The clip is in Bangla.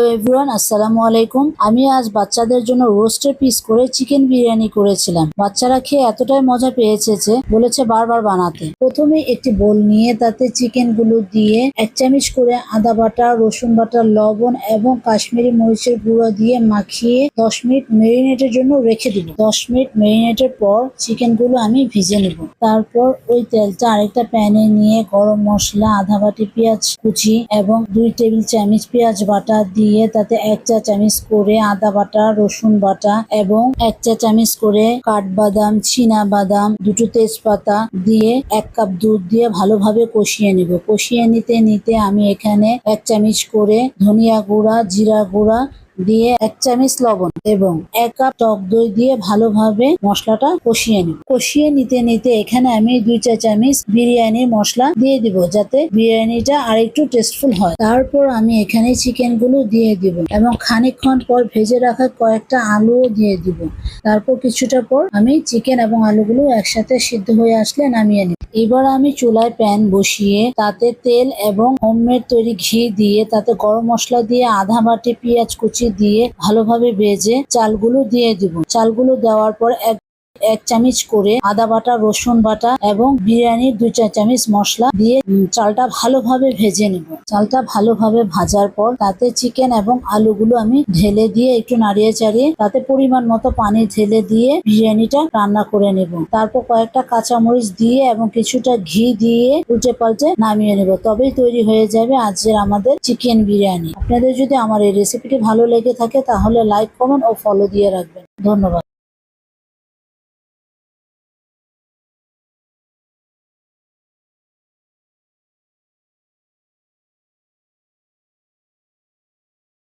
আসসালামু আলাইকুম। আমি আজ বাচ্চাদের জন্য রোস্টের পিস করে চিকেন বিরিয়ানি করেছিলাম। বাচ্চারা খেয়ে এতটাই মজা পেয়েছে যে বলেছে বারবার বানাতে। প্রথমে একটি বোল নিয়ে তাতে চিকেনগুলো দিয়ে এক চামচ করে আদা বাটা, রসুন বাটা, লবণ এবং কাশ্মীরি মরিচের গুঁড়ো দিয়ে মাখিয়ে দশ মিনিট মেরিনেটের জন্য রেখে দিব। দশ মিনিট মেরিনেটের পর চিকেনগুলো আমি ভিজে নিব। তারপর ওই তেলটা আরেকটা প্যানে নিয়ে গরম মশলা, আধা বাটি পেঁয়াজ কুচি এবং দুই টেবিল চামচ পেঁয়াজ বাটা দিয়ে তাতে এক চা চামচ করে আদা বাটা, রসুন বাটা এবং এক চা চামচ করে কাঠবাদাম চীনা বাদাম দুটো তেজপাতা দিয়ে এক কাপ দুধ দিয়ে ভালোভাবে কষিয়ে নিব। কষিয়ে নিতে নিতে আমি এখানে এক চামচ করে ধনিয়া গুঁড়া, জিরা গুঁড়া দিয়ে এক চামচ লবণ এবং এক কাপ টক দই দিয়ে ভালোভাবে মশলাটা কষিয়ে নিব। কষিয়ে নিতে নিতে এখানে আমি দুই চা চামচ বিরিয়ানির মশলা দিয়ে দিব যাতে বিরিয়ানিটা আরেকটু টেস্টফুল হয়। তারপর আমি এখানে চিকেনগুলো দিয়ে দিব এবং খানিকক্ষণ পর ভেজে রাখা কয়েকটা আলুও দিয়ে দিব। তারপর কিছুটা পর আমি চিকেন এবং আলুগুলো একসাথে সিদ্ধ হয়ে আসলে নামিয়ে নিব। এবার আমি চুলায় প্যান বসিয়ে তাতে তেল এবং হোমমেড তৈরি ঘি দিয়ে, তাতে গরম মশলা দিয়ে, আধা বাটি পেঁয়াজ কুচি দিয়ে ভালোভাবে ভেজে চালগুলো দিয়ে দিব। চালগুলো দেওয়ার পর এক এক চামচ করে আদা বাটা, রসুন বাটা এবং বিরিয়ানির দুই চার চামচ মশলা দিয়ে চালটা ভালোভাবে ভেজে নেব। চালটা ভালোভাবে ভাজার পর তাতে চিকেন এবং আলুগুলো আমি ঢেলে দিয়ে একটু নাড়িয়ে চাড়িয়ে তাতে পরিমাণ মতো পানি ঢেলে দিয়ে বিরিয়ানিটা রান্না করে নেব। তারপর কয়েকটা কাঁচামরিচ দিয়ে এবং কিছুটা ঘি দিয়ে উল্টে পাল্টে নামিয়ে নেব। তবেই তৈরি হয়ে যাবে আজকের আমাদের চিকেন বিরিয়ানি। আপনাদের যদি আমার এই রেসিপিটি ভালো লেগে থাকে তাহলে লাইক কমেন্ট ও ফলো দিয়ে রাখবেন। ধন্যবাদ।